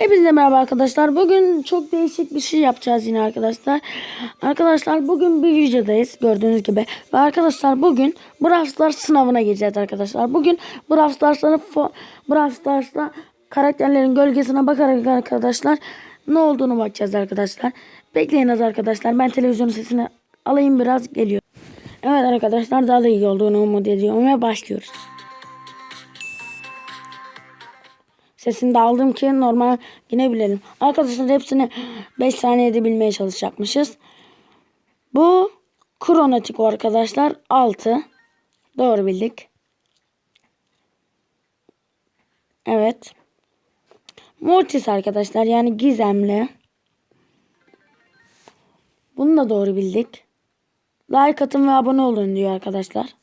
Hepinize merhaba arkadaşlar. Bugün çok değişik bir şey yapacağız yine arkadaşlar. Arkadaşlar bugün bir videodayız gördüğünüz gibi. Ve arkadaşlar bugün Brawl Stars sınavına gireceğiz arkadaşlar. Bugün Brawl Stars'ta Brawl Stars'ta karakterlerin gölgesine bakarak arkadaşlar ne olduğunu bakacağız arkadaşlar. Bekleyiniz arkadaşlar. Ben televizyonun sesini alayım biraz geliyor. Evet arkadaşlar daha da iyi olduğunu umut ediyorum ve başlıyoruz. Sesini de aldım ki normal yine bilelim. Arkadaşlar hepsini 5 saniyede bilmeye çalışacakmışız. Bu kronotik arkadaşlar 6. Doğru bildik. Evet. Mortis arkadaşlar yani gizemli. Bunu da doğru bildik. Like atın ve abone olun diyor arkadaşlar.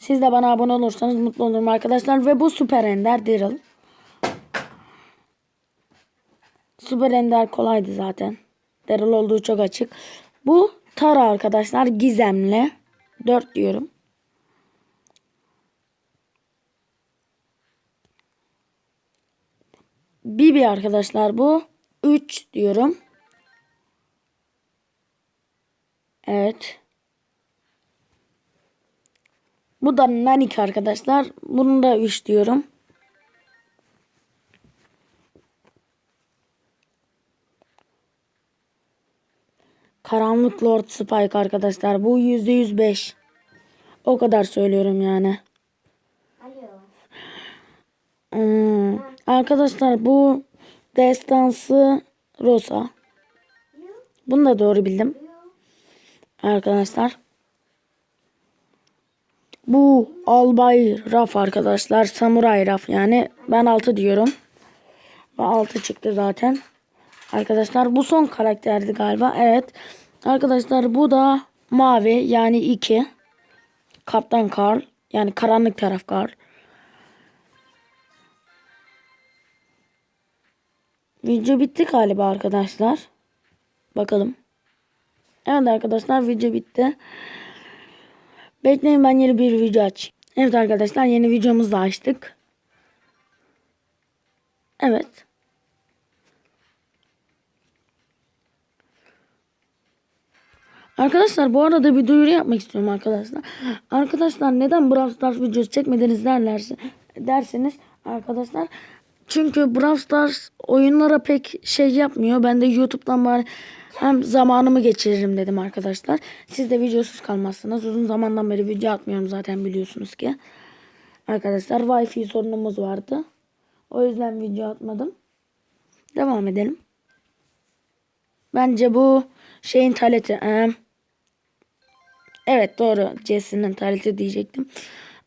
Siz de bana abone olursanız mutlu olurum arkadaşlar. Ve bu Süper Ender Daryl. Süper Ender kolaydı zaten. Daryl olduğu çok açık. Bu Tara arkadaşlar gizemli. 4 diyorum. Bibi arkadaşlar bu. 3 diyorum. Evet. Bu da Nanik arkadaşlar. Bunu da 3 diyorum. Karanlık Lord Spike arkadaşlar. Bu %105. O kadar söylüyorum yani. Hmm. Arkadaşlar bu destansı Rosa. Bunu da doğru bildim. Arkadaşlar. Bu albay raf arkadaşlar. Samuray raf yani. Ben 6 diyorum. Ve 6 çıktı zaten. Arkadaşlar bu son karakterdi galiba. Evet. Arkadaşlar bu da mavi yani 2. Kaptan Karl. Yani karanlık taraf Karl. Video bitti galiba arkadaşlar. Bakalım. Evet arkadaşlar video bitti. Bekleyin ben yeni bir video aç. Evet arkadaşlar yeni videomuzu da açtık. Evet. Arkadaşlar bu arada bir duyuru yapmak istiyorum arkadaşlar. Arkadaşlar neden Brawl Stars videosu çekmediniz derlerse derseniz arkadaşlar çünkü Brawl Stars oyunlara pek şey yapmıyor. Ben de YouTube'dan bari hem zamanımı geçiririm dedim arkadaşlar. Siz de videosuz kalmazsınız. Uzun zamandan beri video atmıyorum zaten biliyorsunuz ki. Arkadaşlar Wi-Fi sorunumuz vardı. O yüzden video atmadım. Devam edelim. Bence bu şeyin taleti. Evet doğru. Jesse'nin taleti diyecektim.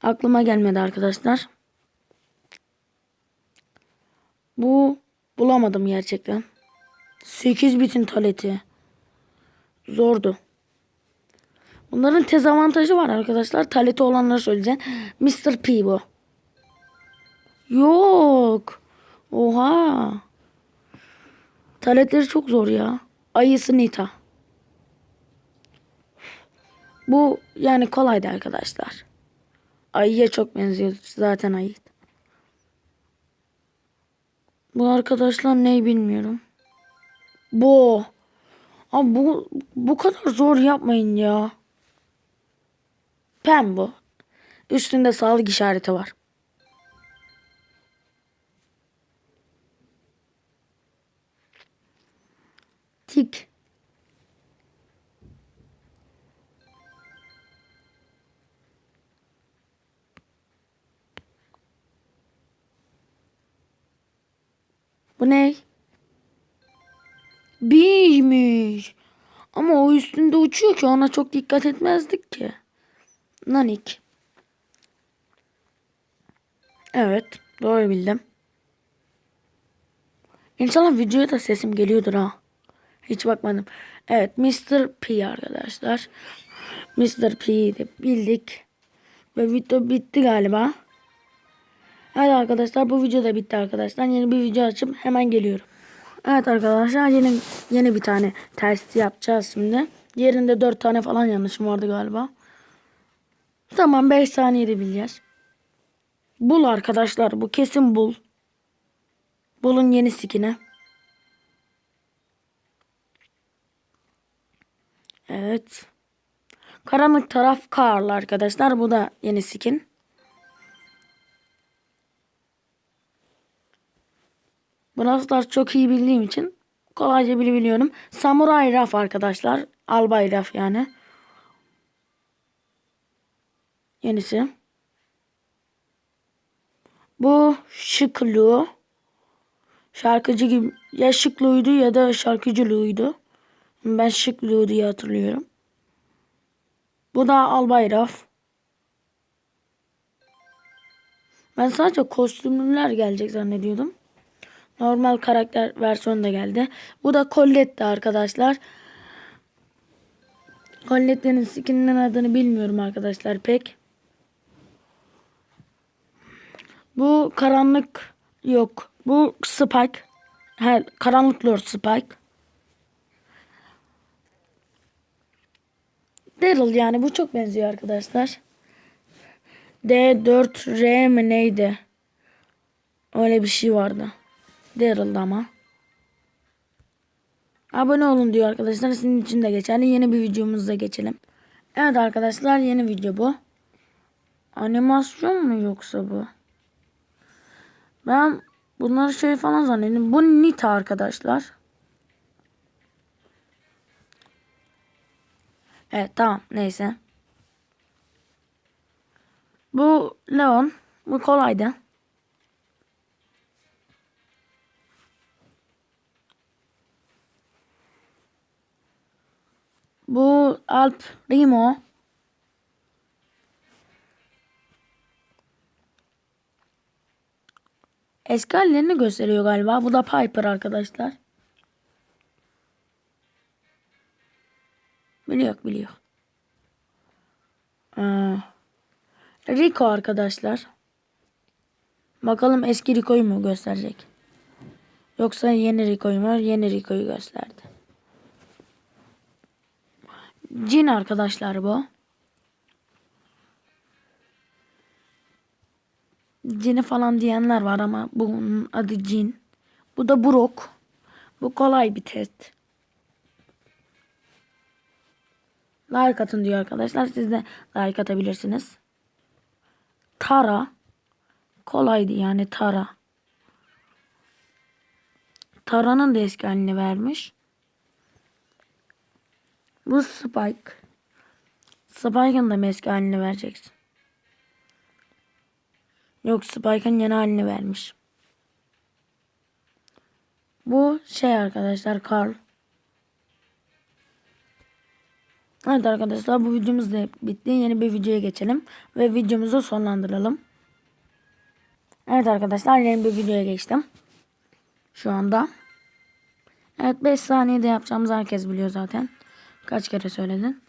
Aklıma gelmedi arkadaşlar. Bu bulamadım gerçekten. 8 bitin taleti. Zordu. Bunların tez avantajı var arkadaşlar. Taleti olanları söyleyeceğim. Mr. P bu. Yok. Oha. Taletleri çok zor ya. Ayısı Nita. Bu yani kolaydı arkadaşlar. Ayıya çok benziyor. Zaten ayı. Bu arkadaşlar ne bilmiyorum. Bu. Abi bu bu kadar zor yapmayın ya. Pem bu. Üstünde sağlık işareti var. Tik. Biymiş. Ama o üstünde uçuyor ki ona çok dikkat etmezdik ki. Nanik. Evet. Doğru bildim. İnşallah videoya da sesim geliyordur ha. Hiç bakmadım. Evet Mr. P arkadaşlar. Mr. P'yi de bildik. Ve video bitti galiba. Evet arkadaşlar bu video da bitti arkadaşlar. Yeni bir video açıp hemen geliyorum. Evet arkadaşlar yeni yeni bir tane test yapacağız şimdi. Yerinde 4 tane falan yanlışım vardı galiba. Tamam 5 saniyede bileceğiz. Bul arkadaşlar bu kesin bul. Bulun yeni skin'i. Evet. Karanlık taraf Karl arkadaşlar. Bu da yeni skin. Brawl Stars çok iyi bildiğim için kolayca bilebiliyorum. Samurai Raf arkadaşlar. Albay Raf yani. Yenisi. Bu Şıklı. Şarkıcı gibi ya Şıklı'ydı ya da şarkıcılığıydı. Ben Şıklı diye hatırlıyorum. Bu da Albay Raf. Ben sadece kostümlüler gelecek zannediyordum. Normal karakter versiyonu da geldi. Bu da Colette arkadaşlar. Colette'nin skininin adını bilmiyorum arkadaşlar pek. Bu karanlık yok. Bu Spike. He, karanlık Lord Spike. Daryl yani bu çok benziyor arkadaşlar. D4R mi neydi? Öyle bir şey vardı. Daryl'da ama. Abone olun diyor arkadaşlar. Sizin için de geçerli. Yeni bir videomuzda geçelim. Evet arkadaşlar yeni video bu. Animasyon mu yoksa bu? Ben bunları şey falan zannettim. Bu Nita arkadaşlar. Evet tamam neyse. Bu Leon. Bu kolaydı. Bu Alp Rimo. Eski hallerini gösteriyor galiba. Bu da Piper arkadaşlar. Biliyor biliyor. Aa, Rico arkadaşlar. Bakalım eski Rico'yu mu gösterecek? Yoksa yeni Rico'yu mu? Yeni Rico'yu gösterdi. Cin arkadaşlar bu. Cini falan diyenler var ama bunun adı Cin. Bu da Brock. Bu kolay bir test. Like atın diyor arkadaşlar. Siz de like atabilirsiniz. Tara. Kolaydı yani Tara. Tara'nın da eski halini vermiş. Bu Spike. Spike'ın da eski halini vereceksin? Yok Spike'ın yeni halini vermiş. Bu şey arkadaşlar Carl. Evet arkadaşlar bu videomuz da bitti. Yeni bir videoya geçelim. Ve videomuzu sonlandıralım. Evet arkadaşlar yeni bir videoya geçtim. Şu anda. Evet 5 saniyede yapacağımız herkes biliyor zaten. Kaç kere söyledin.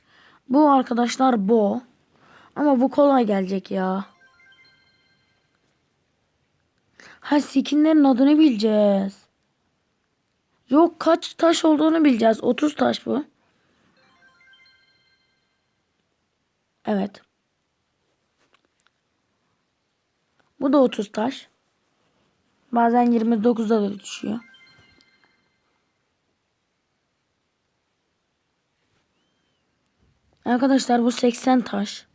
Bu arkadaşlar bu. Ama bu kolay gelecek ya. Ha skinlerin adını bileceğiz. Yok kaç taş olduğunu bileceğiz. 30 taş bu. Evet. Bu da 30 taş. Bazen 29'da da düşüyor. Arkadaşlar bu 80 taş.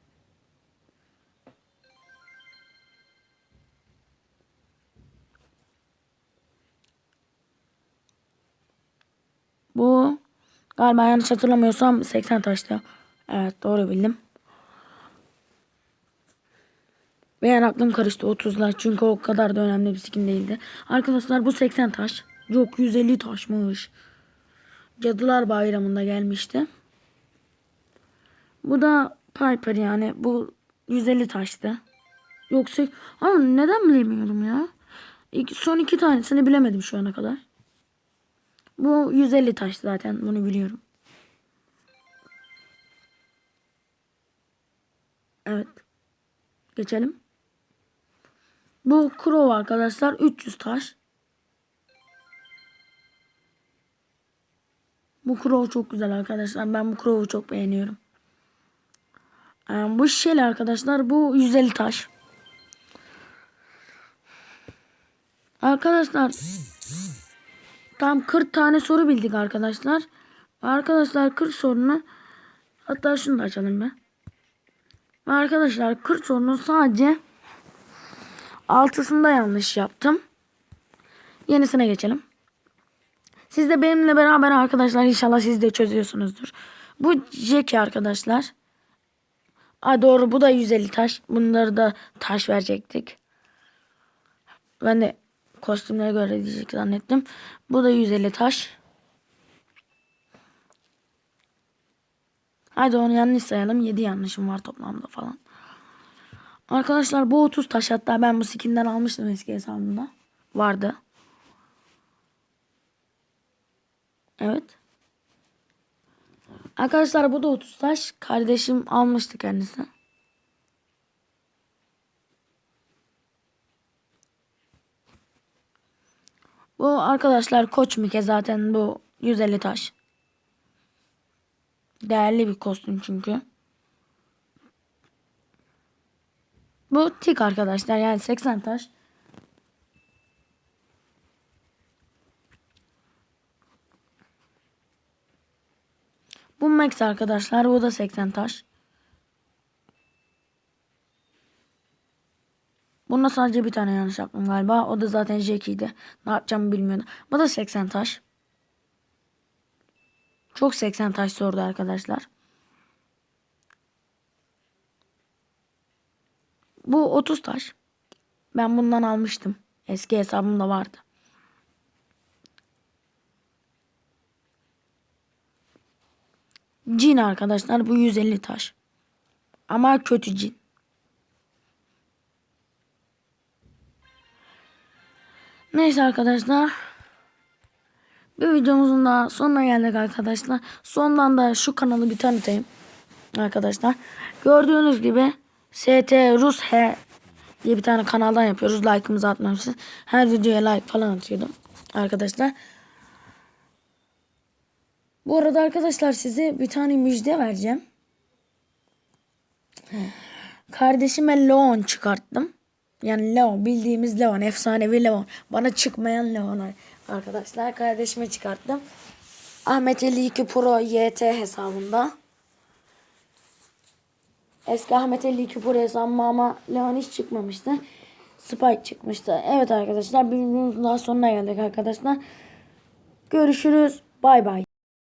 Bu galiba yanlış hatırlamıyorsam 80 taştı. Evet doğru bildim. Beğen aklım karıştı 30'lar çünkü o kadar da önemli bir skin değildi. Arkadaşlar bu 80 taş. Yok 150 taşmış. Cadılar Bayramı'nda gelmişti. Bu da Piper yani. Bu 150 taştı. Yoksa ama neden bilemiyorum ya. İki, son iki tanesini bilemedim şu ana kadar. Bu 150 taş zaten bunu biliyorum. Evet. Geçelim. Bu Crow arkadaşlar 300 taş. Bu Crow çok güzel arkadaşlar. Ben bu Crow'u çok beğeniyorum. Ee, bu şişeli arkadaşlar bu 150 taş. Arkadaşlar tam 40 tane soru bildik arkadaşlar. Arkadaşlar 40 sorunu hatta şunu da açalım be. Arkadaşlar 40 sorunun sadece 6'sında yanlış yaptım. Yenisine geçelim. Siz de benimle beraber arkadaşlar inşallah siz de çözüyorsunuzdur. Bu Jackie arkadaşlar. Aa doğru bu da 150 taş. Bunları da taş verecektik. Ben de kostümlere göre diyecek zannettim. Bu da 150 taş. Hadi onu yanlış sayalım. 7 yanlışım var toplamda falan. Arkadaşlar bu 30 taş hatta ben bu skinden almıştım eski hesabımda. Vardı. Evet. Arkadaşlar bu da 30 taş. Kardeşim almıştı kendisi. Bu arkadaşlar Koç Mike zaten bu 150 taş. Değerli bir kostüm çünkü. Bu tik arkadaşlar yani 80 taş. Bu Max arkadaşlar bu da 80 taş. Bunda sadece bir tane yanlış yaptım galiba. O da zaten Jackie'ydi. Ne yapacağımı bilmiyordu. Bu da 80 taş. Çok 80 taş sordu arkadaşlar. Bu 30 taş. Ben bundan almıştım. Eski hesabımda vardı. Cin arkadaşlar bu 150 taş. Ama kötü cin. Neyse arkadaşlar. Bir videomuzun da sonuna geldik arkadaşlar. Sondan da şu kanalı bir tanıtayım. Arkadaşlar. Gördüğünüz gibi ST Rus H diye bir tane kanaldan yapıyoruz. Like'ımızı atmamışız. Her videoya like falan atıyordum. Arkadaşlar. Bu arada arkadaşlar size bir tane müjde vereceğim. Kardeşime Leon çıkarttım. Yani Leon bildiğimiz Leon efsanevi Leon. Bana çıkmayan Leon arkadaşlar. Kardeşime çıkarttım. Ahmet 52 Pro YT hesabında. Eski Ahmet 52 Pro hesabıma ama Leon hiç çıkmamıştı. Spike çıkmıştı. Evet arkadaşlar bir daha sonuna geldik arkadaşlar. Görüşürüz. Bay bay.